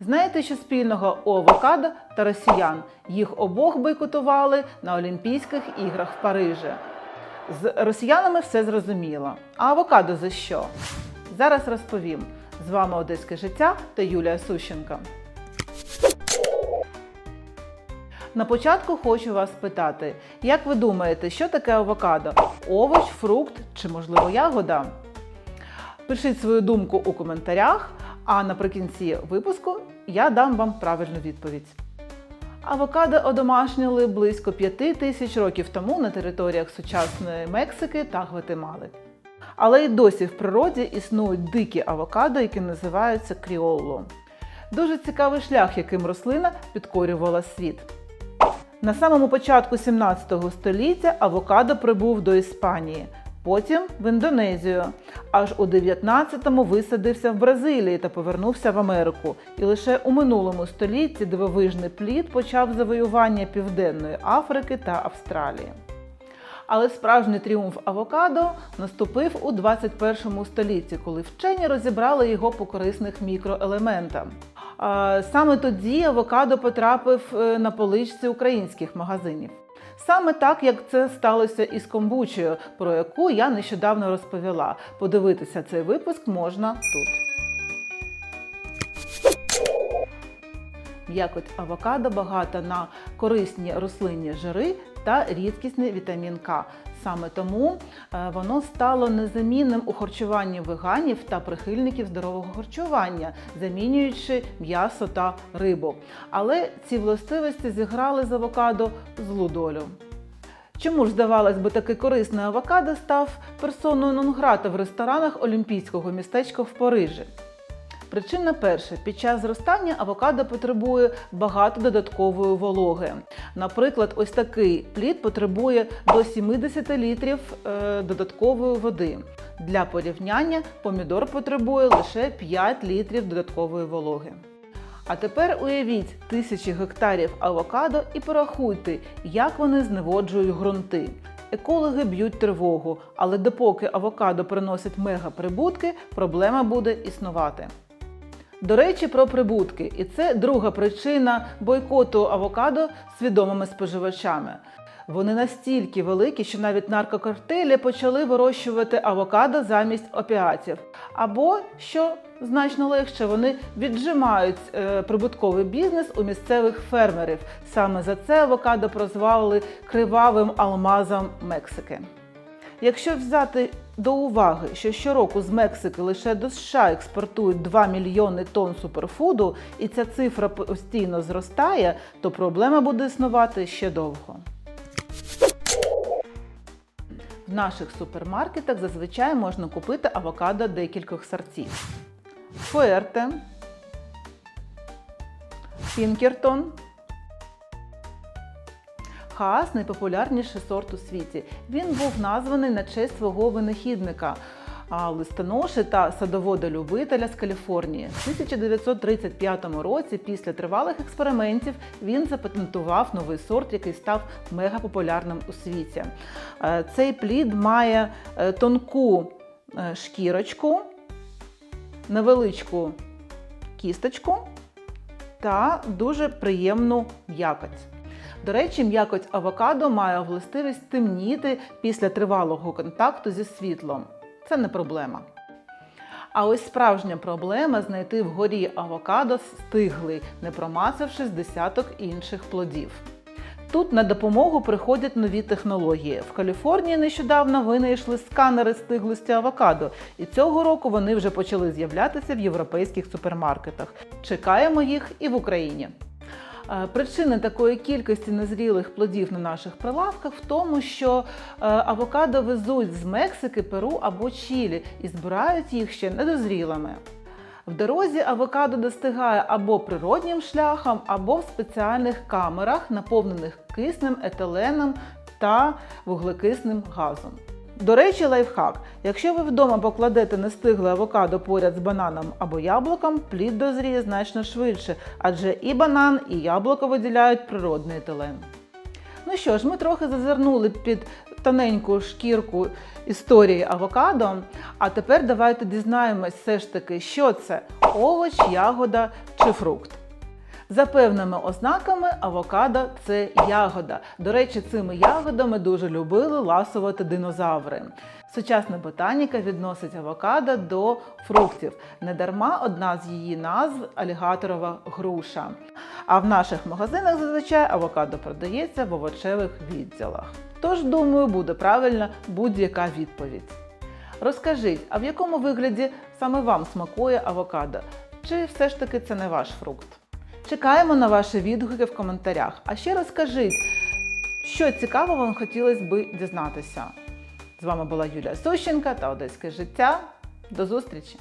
Знаєте, що спільного у авокадо та росіян? Їх обох бойкотували на Олімпійських іграх в Парижі. З росіянами все зрозуміло. А авокадо за що? Зараз розповім. З вами Одеське життя та Юлія Сущенка. На початку хочу вас спитати, як ви думаєте, що таке авокадо? Овоч, фрукт чи, можливо, ягода? Пишіть свою думку у коментарях, а наприкінці випуску я дам вам правильну відповідь. Авокадо одомашнили близько 5 тисяч років тому на територіях сучасної Мексики та Гватемали. Але й досі в природі існують дикі авокадо, які називаються кріолло. Дуже цікавий шлях, яким рослина підкорювала світ. На самому початку 17 століття авокадо прибув до Іспанії, потім в Індонезію. Аж у 19-му висадився в Бразилії та повернувся в Америку. І лише у минулому столітті дивовижний плід почав завоювання Південної Африки та Австралії. Але справжній тріумф авокадо наступив у 21 столітті, коли вчені розібрали його по корисних мікроелементам. Саме тоді авокадо потрапив е, на поличці українських магазинів. Саме так, як це сталося із комбучею, про яку я нещодавно розповіла. Подивитися цей випуск можна тут. М'якоть авокадо багата на корисні рослинні жири та рідкісний вітамін К. Саме тому е, воно стало незамінним у харчуванні веганів та прихильників здорового харчування, замінюючи м'ясо та рибу. Але ці властивості зіграли з авокадо злу долю. Чому ж, здавалось би, такий корисний авокадо став персоною нон-грата в ресторанах Олімпійського містечка в Парижі? Причина перша: під час зростання авокадо потребує багато додаткової вологи. Наприклад, ось такий плід потребує до 70 літрів е, додаткової води. Для порівняння помідор потребує лише 5 літрів додаткової вологи. А тепер уявіть тисячі гектарів авокадо і порахуйте, як вони зневоджують ґрунти. Екологи б'ють тривогу, але допоки авокадо приносить мегаприбутки, проблема буде існувати. До речі, про прибутки, і це друга причина бойкоту авокадо свідомими споживачами. Вони настільки великі, що навіть наркокартелі почали вирощувати авокадо замість опіатів. Або, що значно легше, вони віджимають е, прибутковий бізнес у місцевих фермерів. Саме за це авокадо прозвали кривавим алмазом Мексики. Якщо взяти до уваги, що щороку з Мексики лише до США експортують 2 мільйони тонн суперфуду, і ця цифра постійно зростає, то проблема буде існувати ще довго. В наших супермаркетах зазвичай можна купити авокадо декількох сортів: Фуерте, Пінкертон. Хаас найпопулярніший сорт у світі. Він був названий на честь свого винахідника, а, листоноші та садовода-любителя з Каліфорнії. В 1935 році, після тривалих експериментів, він запатентував новий сорт, який став мегапопулярним у світі. Е, Цей плід має е, тонку е, шкірочку, невеличку кісточку та дуже приємну м'якоть. До речі, м'якоть авокадо має властивість темніти після тривалого контакту зі світлом. Це не проблема. А ось справжня проблема знайти вгорі авокадо стиглий, не промацавши з десяток інших плодів. Тут на допомогу приходять нові технології. В Каліфорнії нещодавно винайшли сканери стиглості авокадо, і цього року вони вже почали з'являтися в європейських супермаркетах. Чекаємо їх і в Україні. Е, Причина такої кількості незрілих плодів на наших прилавках в тому, що е, авокадо везуть з Мексики, Перу або Чилі і збирають їх ще недозрілими. В дорозі авокадо достигає або природнім шляхом, або в спеціальних камерах, наповнених киснем, етиленом та вуглекисним газом. До речі, лайфхак. Якщо ви вдома покладете нестигле авокадо поряд з бананом або яблуком, плід дозріє значно швидше, адже і банан, і яблуко виділяють природний етилен. Ну що ж, ми трохи зазирнули під тоненьку шкірку історії авокадо. А тепер давайте дізнаємось все ж таки, що це овоч, ягода чи фрукт. За певними ознаками авокадо це ягода. До речі, цими ягодами дуже любили ласувати динозаври. Сучасна ботаніка відносить авокадо до фруктів. Недарма одна з її назв алігаторова груша. А в наших магазинах зазвичай авокадо продається в овочевих відділах. Тож, думаю, буде правильна будь-яка відповідь. Розкажіть, а в якому вигляді саме вам смакує авокадо? Чи все ж таки це не ваш фрукт? Чекаємо на ваші відгуки в коментарях. А ще розкажіть, що цікаво вам хотілося би дізнатися. З вами була Юлія Сущенка та Одеське життя. До зустрічі!